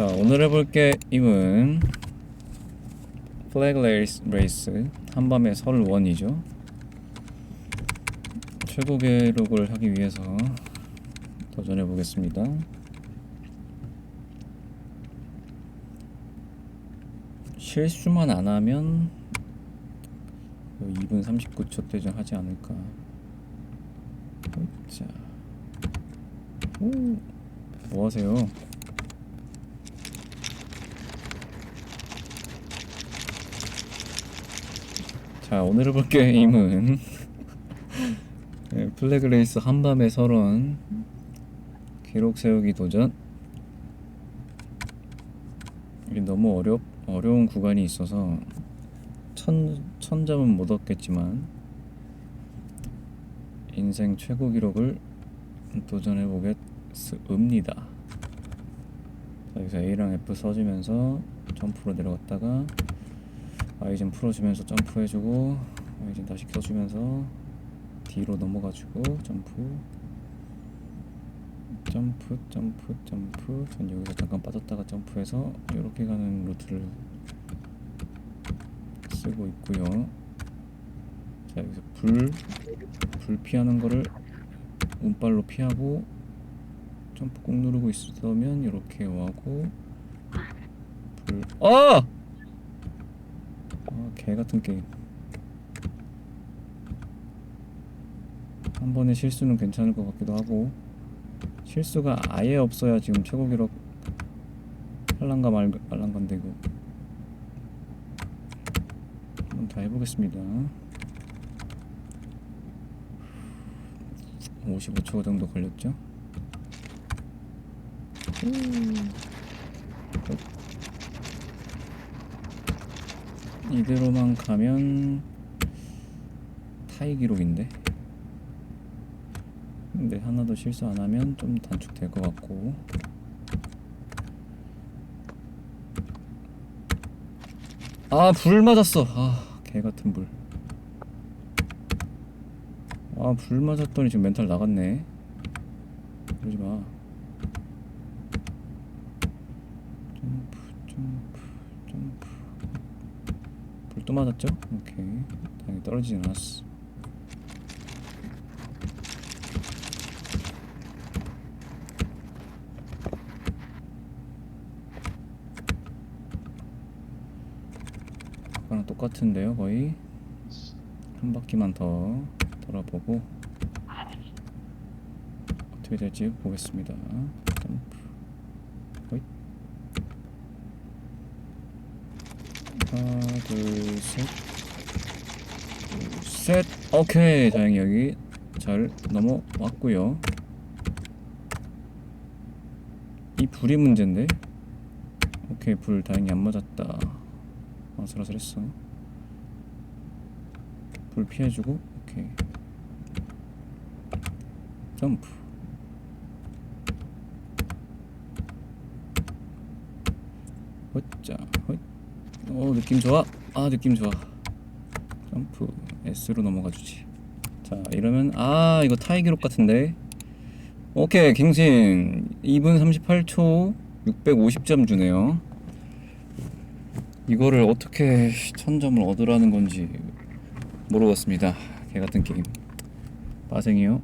자 오늘 해볼 게임은 플래그 레이스, 레이스 한밤의 설 원이죠. 최고 기록을 하기 위해서 도전해 보겠습니다. 실수만 안 하면 2분 39초 때좀 하지 않을까. 자, 오, 뭐 하세요? 자 오늘 해볼 게임은 네, 플래그 레이스 한밤의 설원 기록 세우기 도전 이게 너무 어렵 어려운 구간이 있어서 천, 천 점은 못 얻겠지만 인생 최고 기록을 도전해 보겠습니다. 자, 여기서 A랑 F 써주면서 점프로 내려갔다가 Y좀 풀어주면서 점프해주고 Y좀 다시 켜주면서 D로 넘어가지고 점프. 점프 점프 점프. 전 여기서 잠깐 빠졌다가 점프해서 이렇게 가는 루트를 쓰고 있고요. 자 여기서 불, 불 피하는 거를 운발로 피하고 점프 꾹 누르고 있으면 이렇게 와고 불. 아! 아, 개 같은 게임. 한 번의 실수는 괜찮을 것 같기도 하고 실수가 아예 없어야 지금 최고 기록 할란가 말 말란가인데 이거 한번 다 해보겠습니다. 55초 정도 걸렸죠? 이대로만 가면 타이 기록인데 근데 하나도 실수 안 하면 좀 단축될 것 같고 아 불 맞았어 아 개같은 불 아, 불 맞았더니 지금 멘탈 나갔네. 그러지 마. 점프, 점프, 점프. 불또 맞았죠? 오케이. 다행히 떨어지진 않았어. 아까랑 똑같은데요, 거의. 한 바퀴만 더 돌아보고 어떻게 될지 보겠습니다. 점프. 호잇. 하나, 둘, 셋. 둘, 셋. 오케이. 다행히 여기 잘 넘어왔고요. 이 불이 문제인데. 오케이, 불 다행히 안 맞았다. 아슬아슬했어. 불 피해주고 오케이 점프 호짜 호 느낌 좋아 아 느낌 좋아 점프 S로 넘어가 주지 자 이러면 아 이거 타이 기록 같은데 오케이 갱신 2분 38초 650점 주네요 이거를 어떻게 1000점을 얻으라는 건지 모르겠습니다. 개 같은 게임. 빠생이요.